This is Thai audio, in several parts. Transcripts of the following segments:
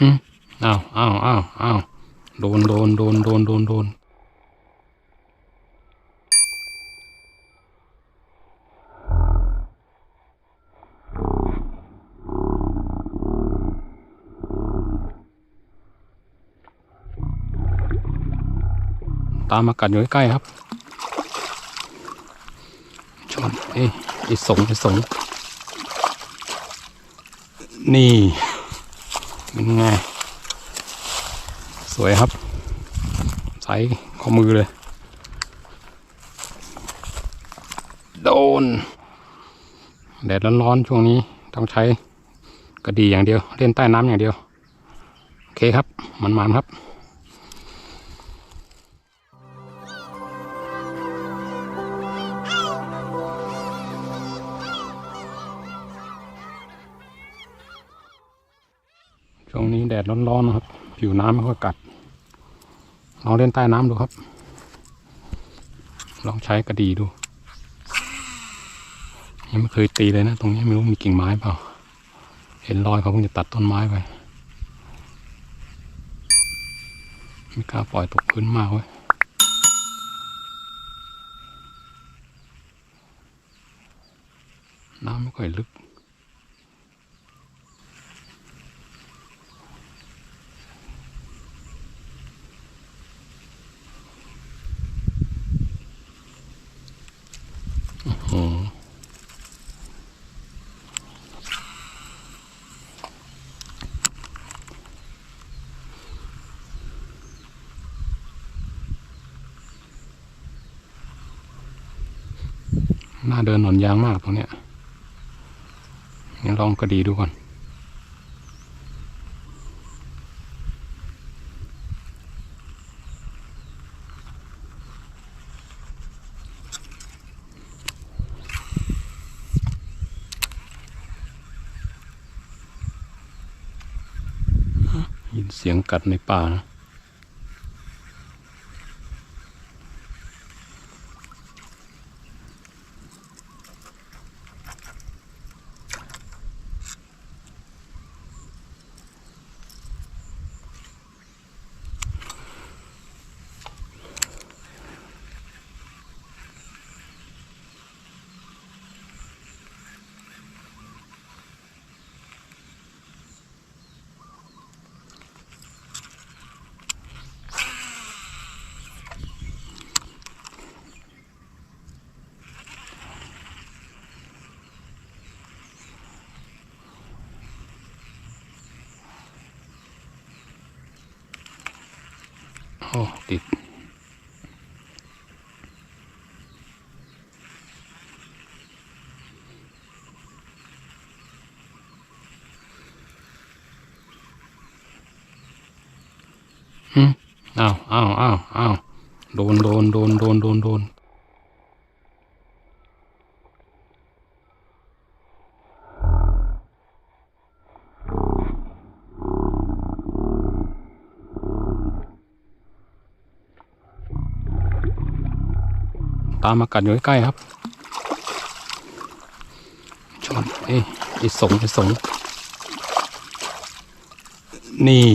อืมอ้าวอ้าวอ้าวอ้าวโดนโดนโดนโดนโดนโดนตามมากัดอยู่ใกล้ครับ ชนเอ้ยไอ้สงไอ้สง นี่ เป็นไง สวยครับใส่ข้อมือเลย โดน แดดร้อนๆช่วงนี้ต้องใช้กระดีอย่างเดียว เล่นใต้น้ำอย่างเดียว โอเคครับ มันๆครับ ช่วงนี้แดดร้อนๆนะครับ ผิวน้ำไม่ค่อยกัดลองเล่นใต้น้ำดูครับ ลองใช้กระดีดู ยังไม่เคยตีเลยนะ ตรงนี้ไม่รู้มีกิ่งไม้เปล่า เห็นรอยเขาคงจะตัดต้นไม้ไปไม่กล้าปล่อยตกพื้นมากเว้ยน้ำไม่ค่อยลึก อืม น่าเดินหนอนยางมากตรงเนี้ยลองกระดีดูก่อน ยินเสียงกัดในป่านะ โอ้ติดอืมอ้าวอ้าวอ้าวอ้าวโดนโดนโดนโดนโดนโดนามมากัดอยู่ใกล้ๆครับชนเอ้ยไอสงไอสง นี่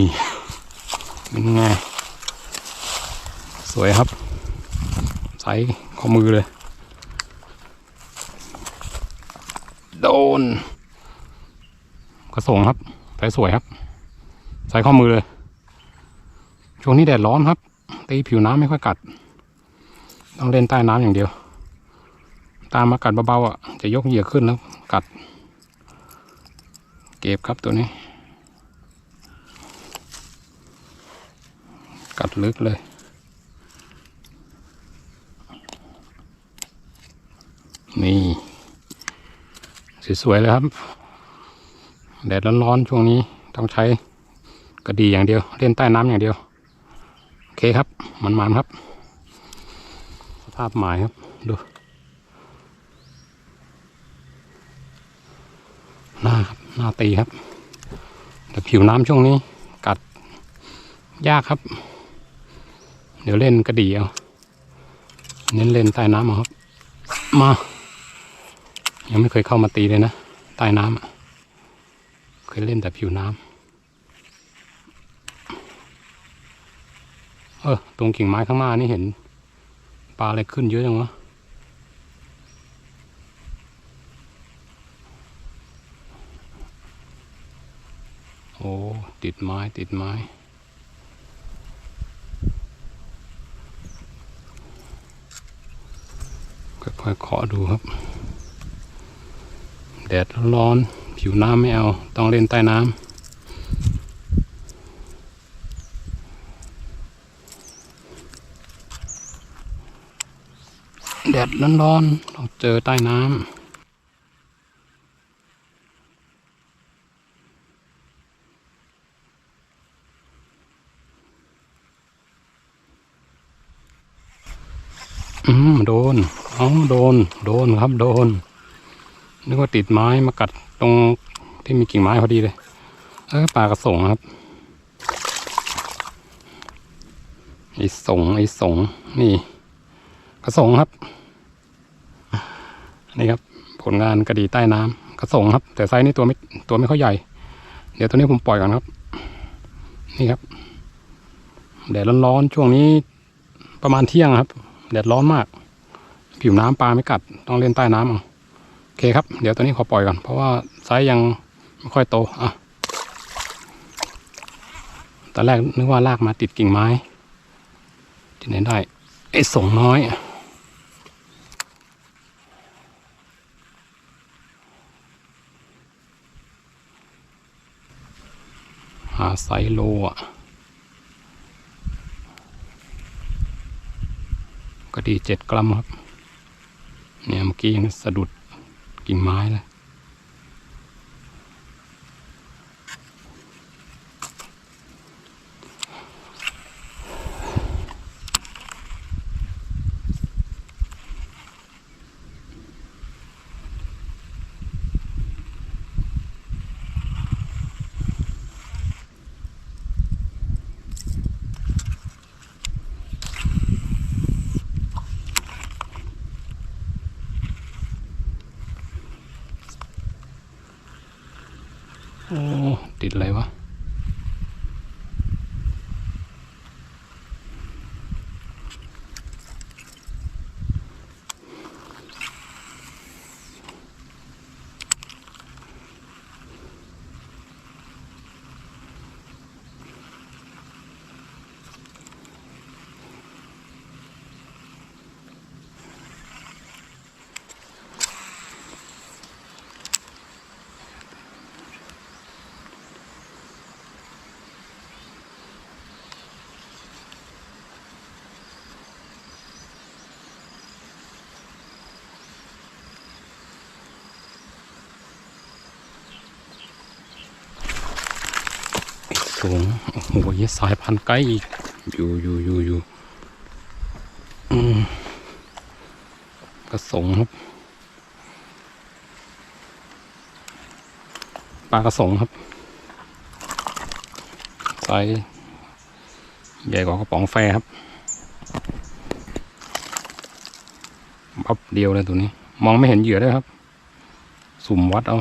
เป็นไง สวยครับ ใส่ข้อมือเลย โดน กระสงครับใส่สวยครับ ใส่ข้อมือเลย ช่วงนี้แดดร้อนครับ ตีผิวน้ำไม่ค่อยกัด ต้องเล่นใต้น้ำอย่างเดียว ตามมากัดเบาๆอะ จะยกเหยื่อขึ้นแล้วกัด เก็บครับตัวนี้ กัดลึกเลยนี่สวยๆเลยครับ แดดร้อนๆช่วงนี้ต้องใช้กระดีอย่างเดียว เล่นใต้น้ำอย่างเดียว โอเคครับ มันๆครับ ภาพหมายครับ ดูหน้าครับหน้าตีครับ แต่ผิวน้ำช่วงนี้ กัดยากครับ เดี๋ยวเล่นกระดีเอา เน้นเล่นใต้น้ำเอาครับ มา ยังไม่เคยเข้ามาตีเลยนะ ใต้น้ำเคยเล่นแต่ผิวน้ำเออตรงกิ่งไม้ข้างหน้านี่เห็น ปลาอะไรขึ้นเยอะจังวะโอ้ติดไม้ติดไม้ ค่อยๆเคาะดูครับ แดดร้อน ผิวน้ำไม่เอา ต้องเล่นใต้น้ำ แดดร้อนๆต้องเจอใต้น้ำอืมโดน เอาโดน โดนครับ โดน นึกว่าติดไม้มากัดตรงที่มีกิ่งไม้พอดีเลย เออปลากระสงครับ ไอ้สงไอ้สง นี่ กระสงครับ นี่ครับผลงานกระดีใต้น้ำกระส่งครับ แต่ไซส์นี่ตัวไม่ตัวไม่ค่อยใหญ่ เดี๋ยวตัวนี้ผมปล่อยก่อนครับ นี่ครับแดดร้อนๆช่วงนี้ประมาณเที่ยงครับแดดร้อนมาก ผิวน้ำปลาไม่กัดต้องเล่นใต้น้ำเอาโอเคครับ เดี๋ยวตัวนี้ขอปล่อยก่อนเพราะว่าไซส์ยังไม่ค่อยโตอะตอนแรกนึกว่าลากมาติดกิ่งไม้ที่ไหนได้ไอ้สงน้อยหาไซโลอะก็ดีเจ็ดกรัมครับ เนี่ยเมื่อกี้ยังสะดุดกิ่งไม้เลย ติดอะไรวะ สูง โอ้โหยสายพันธุ์ไกลอีก อยู่อยู่อยู่อยู่กระสงครับ ปลากระสงครับไซส์ใหญ่กว่ากระป๋องแฟครับพับเดียวเลยตัวนี้ มองไม่เห็นเหยื่อด้วยครับ สุ่มวัดเอา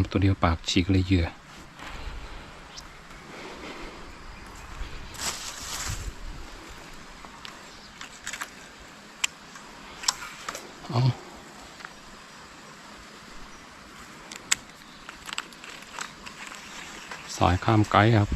มตัวเดียวปากฉีกเลยเหยื่อเอาสายข้ามไกด์ครับ